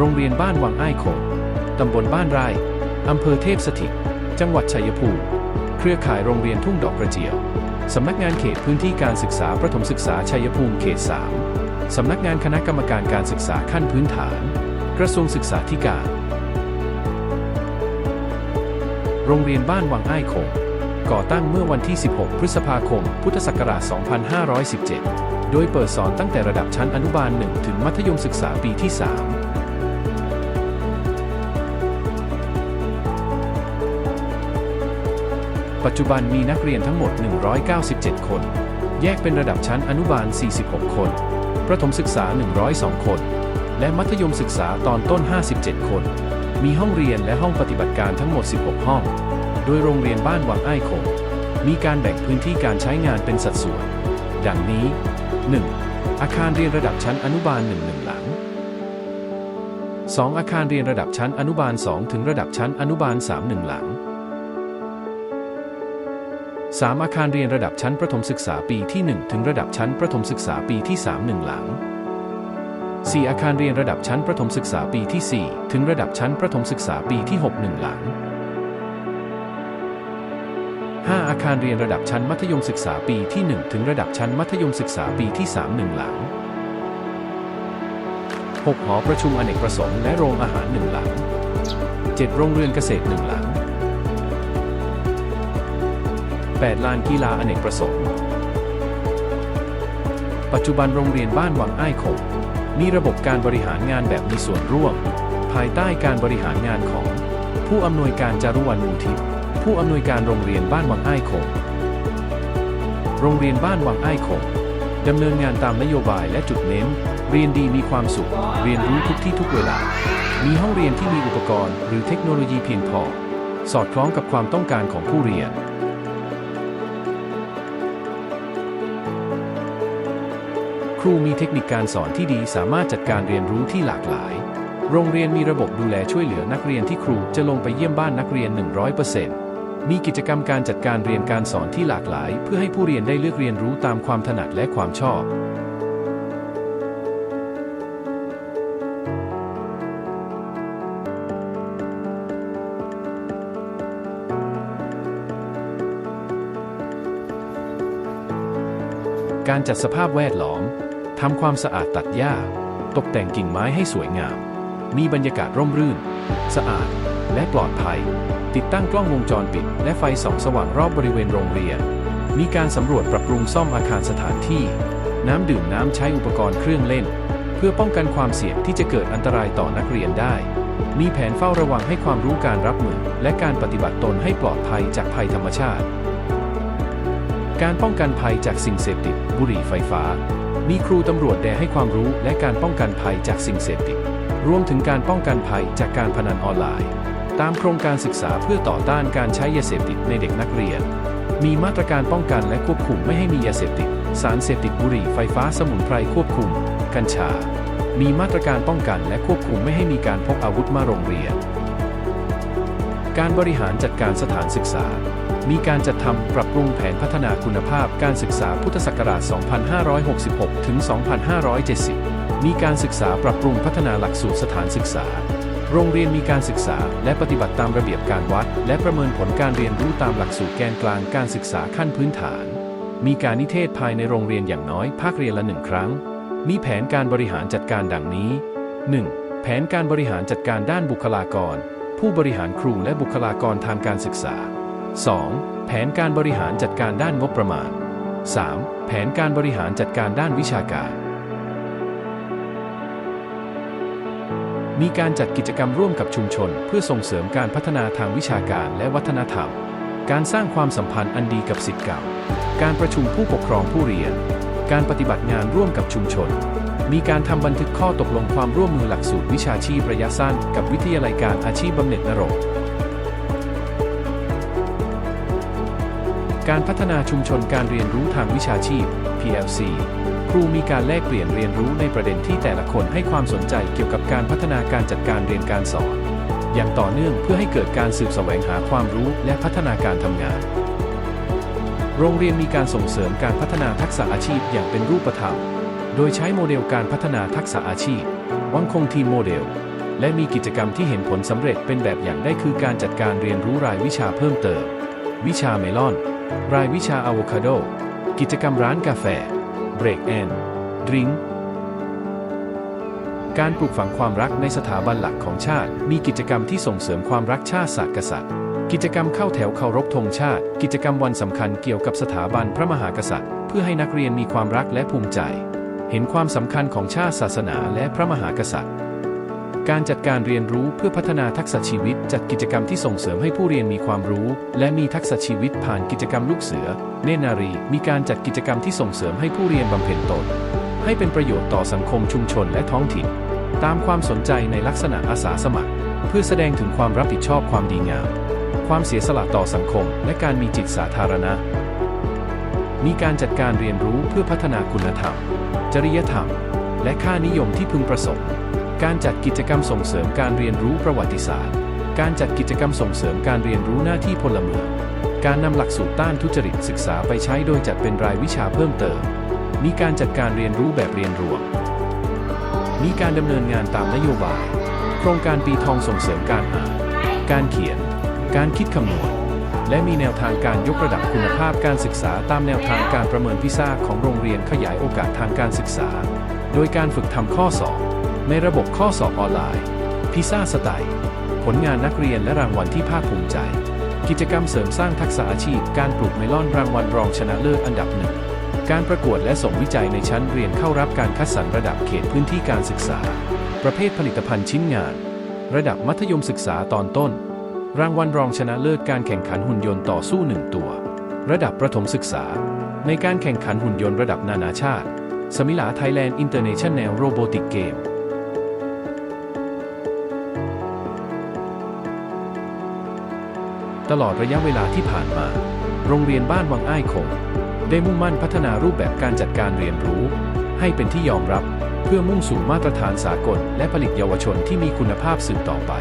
โรงเรียนบ้านวังอ้ายคงตำบลบ้านไร่อำเภอเทพสถิต จังหวัดชัยภูมิ เครือข่ายโรงเรียนทุ่งดอกกระเจียว สำนักงานเขตพื้นที่การศึกษาประถมศึกษาชัยภูมิเขต 3 สำนักงานคณะกรรมการการศึกษาขั้นพื้นฐาน กระทรวงศึกษาธิการ โรงเรียนบ้านวังอ้ายคงก่อตั้งเมื่อวันที่ 16 พฤษภาคม พุทธศักราช 2517 โดยเปิดสอนตั้งแต่ระดับชั้นอนุบาล 1 ถึงมัธยมศึกษาปีที่ 3 ปัจจุบันมีนักเรียนทั้งหมด 197 คน แยกเป็นระดับชั้นอนุบาล 46 คน ประถมศึกษา 102 คน และมัธยมศึกษาตอนต้น 57 คน มีห้องเรียนและห้องปฏิบัติการทั้งหมด 16 ห้อง โดยโรงเรียนบ้านวังไอ้คงมีการแบ่งพื้นที่การใช้งานเป็นสัดส่วน ดังนี้ 1. อาคารเรียนระดับชั้นอนุบาล1 1หลัง 2. อาคารเรียนระดับชั้นอนุบาล 2 ถึงระดับชั้นอนุบาล3 1หลัง 3. อาคารเรียนระดับชั้นประถมศึกษาปีที่ 1 ถึงระดับชั้นประถมศึกษาปีที่ 3 1 หลัง 4. อาคารเรียนระดับชั้นประถมศึกษาปีที่ 4 ถึงระดับชั้นประถมศึกษาปีที่ 6 1 หลัง 5. อาคารเรียนระดับชั้นมัธยมศึกษาปีที่ 1 ถึงระดับชั้นมัธยมศึกษาปีที่ 3 1 หลัง 6. หอประชุมอเนกประสงค์และโรงอาหาร 1 หลัง 7. โรงเรือนเกษตร 1 หลัง 8 ลานกีฬาอเนกประสงค์ ปัจจุบันโรงเรียนบ้านวังอ้ายคงมีระบบการบริหารงานแบบมีส่วนร่วม ภายใต้การบริหารงานของ ผู้อำนวยการจารุวรรณมูลทิพย์ผู้อำนวยการโรงเรียนบ้านวังอ้ายคงโรงเรียนบ้านวังอ้ายคงดำเนินงานตามนโยบายและจุดเน้น เรียนดีมีความสุข เรียนรู้ทุกที่ทุกเวลา มีห้องเรียนที่มีอุปกรณ์ หรือเทคโนโลยีเพียงพอ สอดคล้องกับความต้องการของผู้เรียน ครูมีเทคนิคการสอนที่ดีสามารถจัดการเรียนรู้ที่หลากหลาย โรงเรียนมีระบบดูแลช่วยเหลือนักเรียนที่ครูจะลงไปเยี่ยมบ้านนักเรียน 100%มีกิจกรรมการจัดการเรียนการสอนที่หลากหลาย เพื่อให้ผู้เรียนได้เลือกเรียนรู้ตามความถนัดและความชอบ การจัดสภาพแวดล้อม ทำความสะอาดตัดหญ้า ตกแต่งกิ่งไม้ให้สวยงาม มีบรรยากาศร่มรื่น สะอาด และปลอดภัย ติดตั้งกล้องวงจรปิด และไฟส่องสว่างรอบบริเวณโรงเรียน มีการสำรวจปรับปรุงซ่อมอาคารสถานที่ น้ำดื่มน้ำใช้อุปกรณ์เครื่องเล่น เพื่อป้องกันความเสี่ยงที่จะเกิดอันตรายต่อนักเรียนได้ มีแผนเฝ้าระวังให้ความรู้การรับมือ และการปฏิบัติตนให้ปลอดภัยจากภัยธรรมชาติ การป้องกันภัยจากสิ่งเสพติด บุหรี่ไฟฟ้า มีครูตำรวจแดให้ความรู้และการป้องกันภัยจากสิ่งเสพติด รวมถึงการป้องกันภัยจากการพนันออนไลน์ ตามโครงการศึกษาเพื่อต่อต้านการใช้ยาเสพติดในเด็กนักเรียน มีมาตรการป้องกันและควบคุมไม่ให้มียาเสพติด สารเสพติดบุหรี่ไฟฟ้าสมุนไพรควบคุม กัญชา มีมาตรการป้องกันและควบคุมไม่ให้มีการพกอาวุธมาโรงเรียน การบริหารจัดการสถานศึกษา มีการจัดทำปรับปรุงแผนพัฒนาคุณภาพการศึกษาพุทธศักราช 2566 ถึง 2570 มีการศึกษาปรับปรุงพัฒนาหลักสูตรสถานศึกษา โรงเรียนมีการศึกษาและปฏิบัติตามระเบียบการวัด และประเมินผลการเรียนรู้ตามหลักสูตรแกนกลางการศึกษาขั้นพื้นฐาน มีการนิเทศภายในโรงเรียนอย่างน้อยภาคเรียนละหนึ่งครั้ง มีแผนการบริหารจัดการดังนี้ 1. แผนการบริหารจัดการด้านบุคลากร ผู้บริหารครูและบุคลากรทางการศึกษา 2. แผนการบริหารจัดการด้านงบประมาณ 3. แผนการบริหารจัดการด้านวิชาการ มีการจัดกิจกรรมร่วมกับชุมชน เพื่อส่งเสริมการพัฒนาทางวิชาการและวัฒนธรรม การสร้างความสัมพันธ์อันดีกับสิทธิ์เก่า การประชุมผู้ปกครองผู้เรียน การปฏิบัติงานร่วมกับชุมชน มีการทำบันทึกข้อตกลงความร่วมมือหลักสูตรวิชาชีพระยะสั้น กับวิทยาลัยการอาชีพบำเหน็จนรงค์ การพัฒนาชุมชนการเรียนรู้ทางวิชาชีพ PLC ครูมีการแลกเปลี่ยนเรียนรู้ในประเด็นที่แต่ละคนให้ความสนใจเกี่ยวกับการพัฒนาการจัดการเรียนการสอน อย่างต่อเนื่องเพื่อให้เกิดการสืบแสวงหาความรู้และพัฒนาการทำงาน โรงเรียนมีการส่งเสริมการพัฒนาทักษะอาชีพอย่างเป็นรูปธรรม โดยใช้โมเดลการพัฒนาทักษะอาชีพ วังคงทีมโมเดล และมีกิจกรรมที่เห็นผลสำเร็จเป็นแบบอย่างได้คือการจัดการเรียนรู้รายวิชาเพิ่มเติม วิชาเมลอน รายวิชาอะโวคาโด กิจกรรมร้านกาแฟ Break and Drink การปลูกฝังความรักในสถาบันหลักของชาติ มีกิจกรรมที่ส่งเสริมความรักชาติศาสตร์กษัตริย์ กิจกรรมเข้าแถวเคารพธงชาติ กิจกรรมวันสำคัญเกี่ยวกับสถาบันพระมหากษัตริย์ เพื่อให้นักเรียนมีความรักและภูมิใจ เห็นความสำคัญของชาติศาสนาและพระมหากษัตริย์ การจัดการเรียนรู้เพื่อพัฒนาทักษะชีวิต จัดกิจกรรมที่ส่งเสริมให้ผู้เรียนมีความรู้ และมีทักษะชีวิตผ่านกิจกรรมลูกเสือ เนนารี มีการจัดกิจกรรมที่ส่งเสริมให้ผู้เรียนบำเพ็ญตน ให้เป็นประโยชน์ต่อสังคมชุมชนและท้องถิ่น ตามความสนใจในลักษณะอาสาสมัคร เพื่อแสดงถึงความรับผิดชอบความดีงาม ความเสียสละต่อสังคม และการมีจิตสาธารณะ มีการจัดการเรียนรู้เพื่อพัฒนาคุณธรรม จริยธรรม และค่านิยมที่พึงประสงค์ การจัดกิจกรรมส่งเสริมการเรียนรู้ประวัติศาสตร์ การจัดกิจกรรมส่งเสริมการเรียนรู้หน้าที่พลเมือง การนำหลักสูตรต้านทุจริตศึกษาไปใช้โดยจัดเป็นรายวิชาเพิ่มเติม มีการจัดการเรียนรู้แบบเรียนรวม มีการดำเนินงานตามนโยบาย โครงการปีทองส่งเสริมการอ่าน การเขียน การคิดคำนวณ และมีแนวทางการยกระดับคุณภาพการศึกษาตามแนวทางการประเมินพิซซ่าของโรงเรียนขยายโอกาสทางการศึกษา โดยการฝึกทำข้อสอบ ในระบบข้อสอบออนไลน์ พิซ่าสไตล์ผลงานนักเรียนและรางวัลที่ภาคภูมิใจ กิจกรรมเสริมสร้างทักษะอาชีพ การปลูกเมลอนรางวัลรองชนะเลิศอันดับหนึ่ง การประกวดและส่งวิจัยในชั้นเรียนเข้ารับการคัดสรรระดับเขตพื้นที่การศึกษา ประเภทผลิตภัณฑ์ชิ้นงาน ระดับมัธยมศึกษาตอนต้น รางวัลรองชนะเลิศการแข่งขันหุ่นยนต์ต่อสู้หนึ่งตัว ระดับประถมศึกษา ในการแข่งขันหุ่นยนต์ระดับนานาชาติ สมิลาไทยแลนด์อินเตอร์เนชั่นแนลโรบอติกเกม ตลอดระยะเวลาที่ผ่านมา โรงเรียนบ้านวังอ้ายคง ได้มุ่งมั่นพัฒนารูปแบบการจัดการเรียนรู้ ให้เป็นที่ยอมรับ เพื่อมุ่งสู่มาตรฐานสากล และผลิตเยาวชนที่มีคุณภาพสืบต่อไป